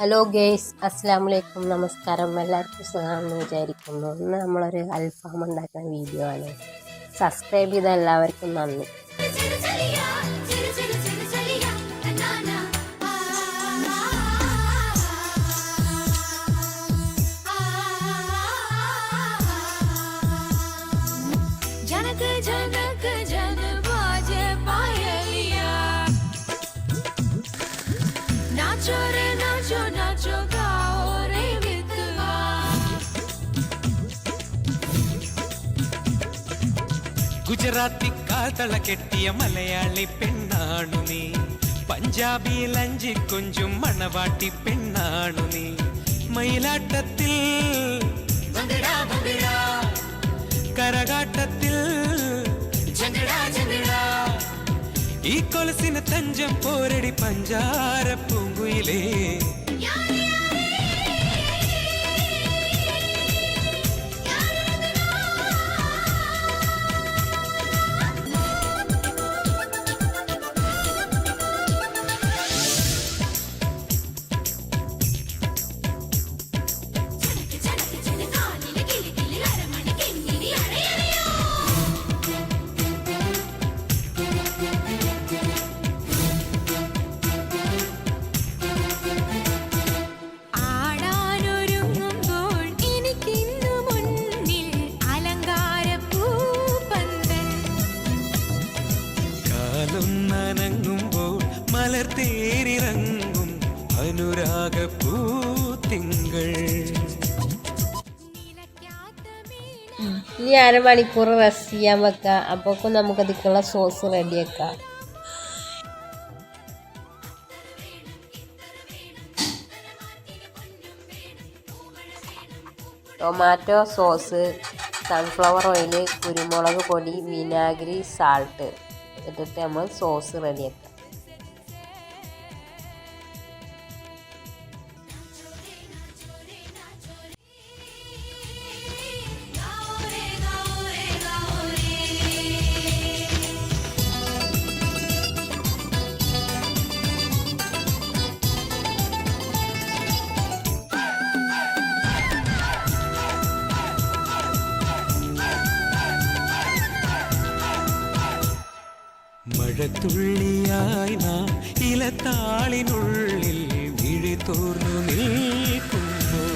Hello guys അസ്സാം വലൈക്കും നമസ്കാരം എല്ലാവർക്കും സുഖമാണെന്ന് വിചാരിക്കുന്നു. ഇന്ന് നമ്മളൊരു അൽഫാം ഉണ്ടാക്കുന്ന വീഡിയോ ആണ്. സബ്സ്ക്രൈബ് ചെയ്ത എല്ലാവർക്കും നന്ദി. ചലിയാ nacho, nacho, kaore vittuva. Gujarati காதல கெட்டிய மலையாளி பெண்ணானு நீ. பஞ்சாபி லஞ்சி கொஞ்சம் மணவாட்டி பெண்ணானு நீ. மயிலாட்டத்தில் கரகாட்டத்தில் ഈ കൊലസിന് തഞ്ചം പോരടി പഞ്ചാര പൂങ്കുയിലേ തേരിറങ്ങും. അനുരാഗ പൂത്തിങ്കൾ. നിലയ്ക്കാത്ത മീന ഇനി അരമണിക്കൂർ റെസ്റ്റ് ചെയ്യാൻ വെക്കാം. അപ്പോഴേക്കും നമുക്ക് അതിക്കുള്ള സോസ് റെഡിയാക്കാം ടൊമാറ്റോ സോസ് സൺഫ്ലവർ ഓയിൽ കുരുമുളക് പൊടി വിനാഗിരി സാൾട്ട് ഇട്ടിട്ട് നമ്മൾ സോസ് റെഡിയാക്കാം മഴത്തുള്ളിയായി നാം ഇലത്താളിനുള്ളിൽ വിഴി തോർന്നു നിൽക്കുന്നു.